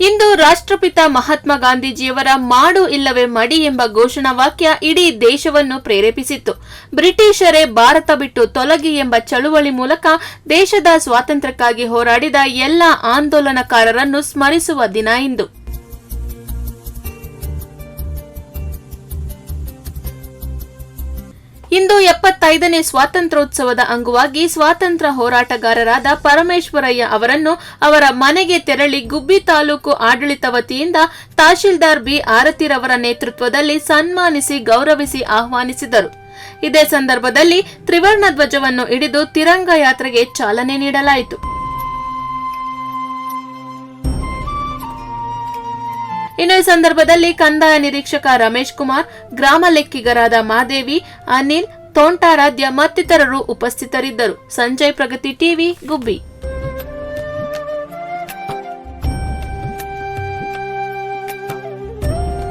ಇಂದು ರಾಷ್ಟ್ರಪಿತ ಮಹಾತ್ಮ ಗಾಂಧೀಜಿಯವರ ಮಾಡು ಇಲ್ಲವೇ ಮಡಿ ಎಂಬ ಘೋಷಣಾ ವಾಕ್ಯ ಇಡೀ ದೇಶವನ್ನು ಪ್ರೇರೇಪಿಸಿತ್ತು. ಬ್ರಿಟಿಷರೇ ಭಾರತ ಬಿಟ್ಟು ತೊಲಗಿ ಎಂಬ ಚಳುವಳಿ ಮೂಲಕ ದೇಶದ ಸ್ವಾತಂತ್ರ್ಯಕ್ಕಾಗಿ ಹೋರಾಡಿದ ಎಲ್ಲ ಆಂದೋಲನಕಾರರನ್ನು ಸ್ಮರಿಸುವ ದಿನ ಇಂದು. ಇಂದು ಎಪ್ಪತ್ತೈದನೇ ಸ್ವಾತಂತ್ರ್ಯೋತ್ಸವದ ಅಂಗವಾಗಿ ಸ್ವಾತಂತ್ರ್ಯ ಹೋರಾಟಗಾರರಾದ ಪರಮೇಶ್ವರಯ್ಯ ಅವರನ್ನು ಅವರ ಮನೆಗೆ ತೆರಳಿ ಗುಬ್ಬಿ ತಾಲೂಕು ಆಡಳಿತ ವತಿಯಿಂದ ತಹಶೀಲ್ದಾರ್ ಬಿ ಆರತಿರವರ ನೇತೃತ್ವದಲ್ಲಿ ಸನ್ಮಾನಿಸಿ ಗೌರವಿಸಿ ಆಹ್ವಾನಿಸಿದರು. ಇದೇ ಸಂದರ್ಭದಲ್ಲಿ ತ್ರಿವರ್ಣ ಧ್ವಜವನ್ನು ಹಿಡಿದು ತಿರಂಗ ಯಾತ್ರೆಗೆ ಚಾಲನೆ ನೀಡಲಾಯಿತು. ಇನ್ನು ಈ ಸಂದರ್ಭದಲ್ಲಿ ಕಂದಾಯ ನಿರೀಕ್ಷಕ ರಮೇಶ್ ಕುಮಾರ್, ಗ್ರಾಮ ಲೆಕ್ಕಿಗರಾದ ಮಾದೇವಿ, ಅನಿಲ್, ತೋಂಟಾರಾಧ್ಯ ಮತ್ತಿತರರು ಉಪಸ್ಥಿತರಿದ್ದರು. ಸಂಜಯ್ ಪ್ರಗತಿ ಟಿವಿ, ಗುಬ್ಬಿ.